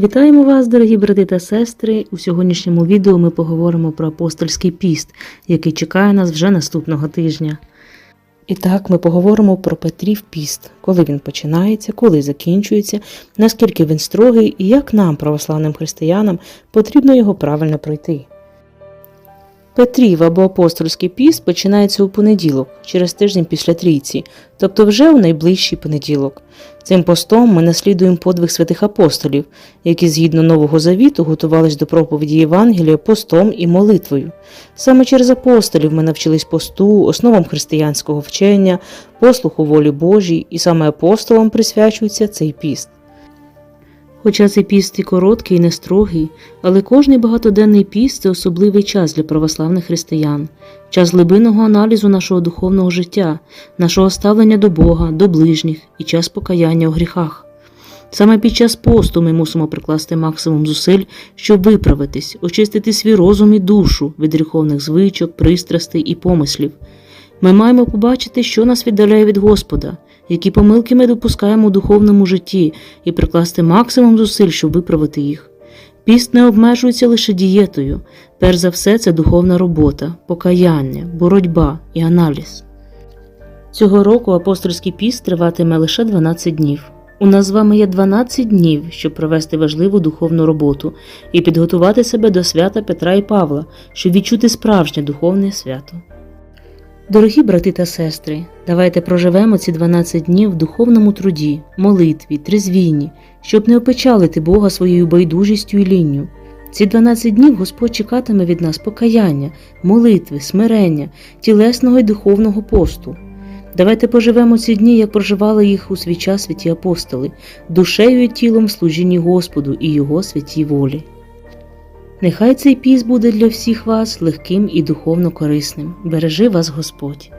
Вітаємо вас, дорогі брати та сестри. У сьогоднішньому відео ми поговоримо про апостольський піст, який чекає нас вже наступного тижня. І так, ми поговоримо про Петрів піст, коли він починається, коли закінчується, наскільки він строгий і як нам, православним християнам, потрібно його правильно пройти. Петрів або апостольський піст починається у понеділок, через тиждень після трійці, тобто вже у найближчий понеділок. Цим постом ми наслідуємо подвиг святих апостолів, які згідно Нового Завіту готувались до проповіді Євангелія постом і молитвою. Саме через апостолів ми навчились посту, основам християнського вчення, послуху волі Божій, і саме апостолам присвячується цей піст. Хоча цей піст і короткий, і не строгий, але кожний багатоденний піст це особливий час для православних християн, час глибинного аналізу нашого духовного життя, нашого ставлення до Бога, до ближніх і час покаяння у гріхах. Саме під час посту ми мусимо прикласти максимум зусиль, щоб виправитись, очистити свій розум і душу від гріховних звичок, пристрастей і помислів. Ми маємо побачити, що нас віддаляє від Господа, які помилки ми допускаємо у духовному житті, і прикласти максимум зусиль, щоб виправити їх. Піст не обмежується лише дієтою, перш за все, це духовна робота, покаяння, боротьба і аналіз. Цього року апостольський піст триватиме лише 12 днів. У нас з вами є 12 днів, щоб провести важливу духовну роботу і підготувати себе до свята Петра і Павла, щоб відчути справжнє духовне свято. Дорогі брати та сестри, давайте проживемо ці 12 днів в духовному труді, молитві, трезвінні, щоб не опечалити Бога своєю байдужістю і лінню. Ці 12 днів Господь чекатиме від нас покаяння, молитви, смирення, тілесного і духовного посту. Давайте поживемо ці дні, як проживали їх у свій час святі апостоли, душею і тілом служінні Господу і Його святій волі. Нехай цей піс буде для всіх вас легким і духовно корисним. Бережи вас Господь.